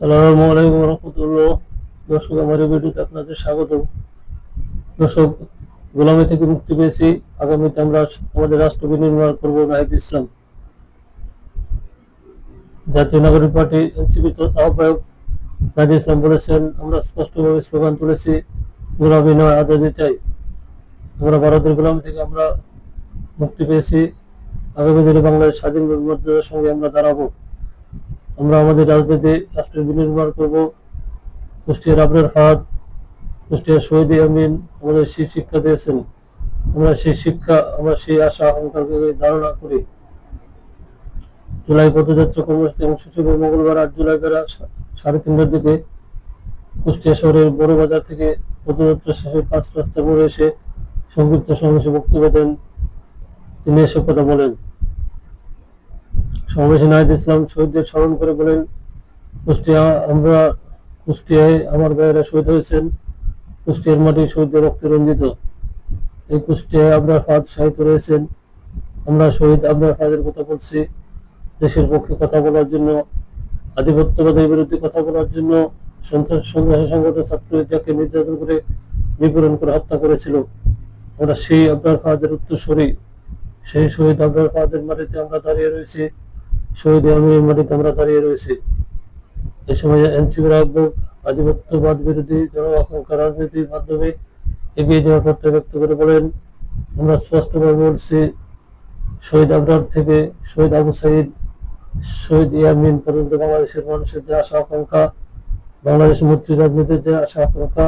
সালামু আলাইকুম রহমতুল্লাহ। দর্শক, আমার ভিডিওতে আপনাদের স্বাগত দর্শক, গোলামি থেকে মুক্তি পেয়েছি। আগামীতে আমরা আমাদের রাষ্ট্র বিনির্মাণ করব নাহিদ ইসলাম। জাতীয় নাগরিক পার্টি এনসিপি আহ্বায়ক নাহিদ ইসলাম বলেছেন, আমরা স্পষ্টভাবে স্লোগান তুলেছি, গোলামি নয়, আজাদি চাই। আমরা ভারতের গোলামি থেকে আমরা মুক্তি পেয়েছি। আগামী দিনে বাংলাদেশ স্বাধীন মর্যাদার সঙ্গে আমরা দাঁড়াবো। আমরা আমাদের রাজনীতি রাষ্ট্রের বিনির্মাণ করব। কুষ্টিয়ার আবরার ফাহাদ, কুষ্টিয়ার শহীদ আমিন আমাদের সেই শিক্ষা দিয়েছেন। আমরা সেই শিক্ষা, আমরা সেই আশা আকাঙ্ক্ষাকে ধারণা করি। জুলাই পদযাত্রা কর্মসূচি অংশ হিসেবে মঙ্গলবার আট জুলাই বেলা সাড়ে তিনটার দিকে কুষ্টিয়া শহরের বড় বাজার থেকে পদযাত্রা শেষে পাঁচ রাস্তা মোড়ে এসে সংক্ষিপ্ত সমাবেশে বক্তব্য দেন। তিনি এসব কথা বলেন। সমাবেশে নাহিদ ইসলাম শহীদদের স্মরণ করে বলেন, কুষ্টিয়া আমরা কুষ্টিয়ায় আমার ভাইয়েরা শহীদ হয়েছেন। কুষ্টিয়ার মাটি শহীদদের রক্তে রঞ্জিত। এই কুষ্টিয়ায় আমরা ফাদ সাহিত্য রয়েছেন। আমরা শহীদ আমরা ফাদের কথা বলছি। দেশের পক্ষে কথা বলার জন্য, আধিপত্যবাদের বিরুদ্ধে কথা বলার জন্য সন্ত্রাস সন্ত্রাসী সংগঠন ছাত্র যাকে নির্যাতন করে বিপরণ করে হত্যা করেছিল। আমরা সেই আবরার ফাহাদের উত্তরসূরি, সেই শহীদ আবরার ফাহাদের মাটিতে আমরা দাঁড়িয়ে রয়েছি। শহীদ আমিরের মাটিতে আমরা দাঁড়িয়ে রয়েছি। এ সময় এনসিপির আহ্বায়ক আধিপত্যবাদ বিরোধী জন আকাঙ্ক্ষা রাজনীতির মাধ্যমে এগিয়ে যাওয়ার প্রত্যয় ব্যক্ত করে বলেন, আমরা স্পষ্টভাবে বলছি, শহীদ আবরার থেকে শহীদ আবু সাইদ, শহীদ ইয়ামিন পর্যন্ত বাংলাদেশের মানুষের যে আশা আকাঙ্ক্ষা, বাংলাদেশ মুক্তি রাজনীতির যে আশা আকাঙ্ক্ষা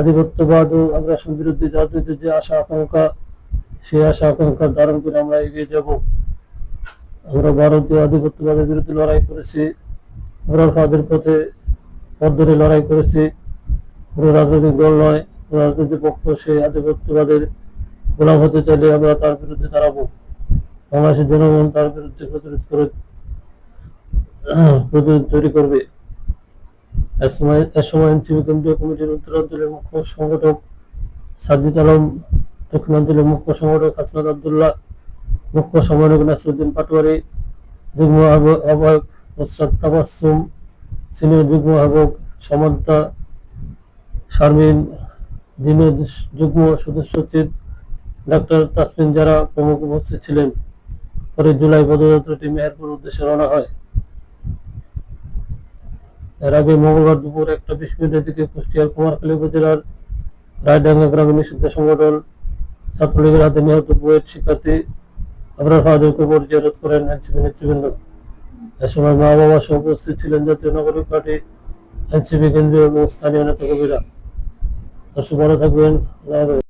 আধিপত্যবাদ ও আগ্রাসন বিরোধী রাজনীতির যে আশা আকাঙ্ক্ষা, সেই আশা আকাঙ্ক্ষা ধারণ করে আমরা এগিয়ে যাব। আমরা ভারতীয় আধিপত্যবাদের বিরুদ্ধে লড়াই করেছি, আমরা ফাদের পথে পথ লড়াই করেছি। কোনো রাজনৈতিক দল নয়, কোনো রাজনৈতিক পক্ষ সেই আধিপত্যবাদের গোলাম হতে চাইলে আমরা তার বিরুদ্ধে দাঁড়াবো। বাংলাদেশের জনগণ তার বিরুদ্ধে প্রতিরোধ করে, প্রতিরোধ তৈরি করবে। এ সময় এনসিপি কেন্দ্রীয় কমিটির উত্তরাঞ্চলের মুখ্য সংগঠক সাজিদ আলম দক্ষিণাঞ্চলের মুখ্য সংগঠক হাসনাত আবদুল্লাহ মুখ্য সমন্বয়ক নাসরুদ্দিন পাটোয়ারি, যুগ্ম আহ্ব- আহ্বায়ক মোসাদ তাবাসুম সিনিয়র যুগ্ম আহ্বায়ক সামান্তা, শারমিন, দিনের যুগ্ম সদস্য সচিব ডাক্তার তাসমিন যারা প্রমুখ উপস্থিত ছিলেন। পরে জুলাই পদযাত্রাটি মেহেরপুর উদ্দেশ্যে রওনা হয়। এর আগে মঙ্গলবার দুপুর একটা বিশ মিনিটের দিকে কুষ্টিয়ার কুমারখালী উপজেলার রায়ডাঙ্গা গ্রামীণ নিষিদ্ধ সংগঠন ছাত্রলীগের হাতে নিহত বুয়েট শিক্ষার্থী আবরার ফাদুকে জিয়ারত করেন এনসিপি নেতৃবৃন্দ। এ সময় মা বাবা সহ উপস্থিত ছিলেন জাতীয় নাগরিক পার্টি, এনসিপি কেন্দ্রীয় এবং স্থানীয় নেতা কবিরা দর্শক, ভালো থাকবেন।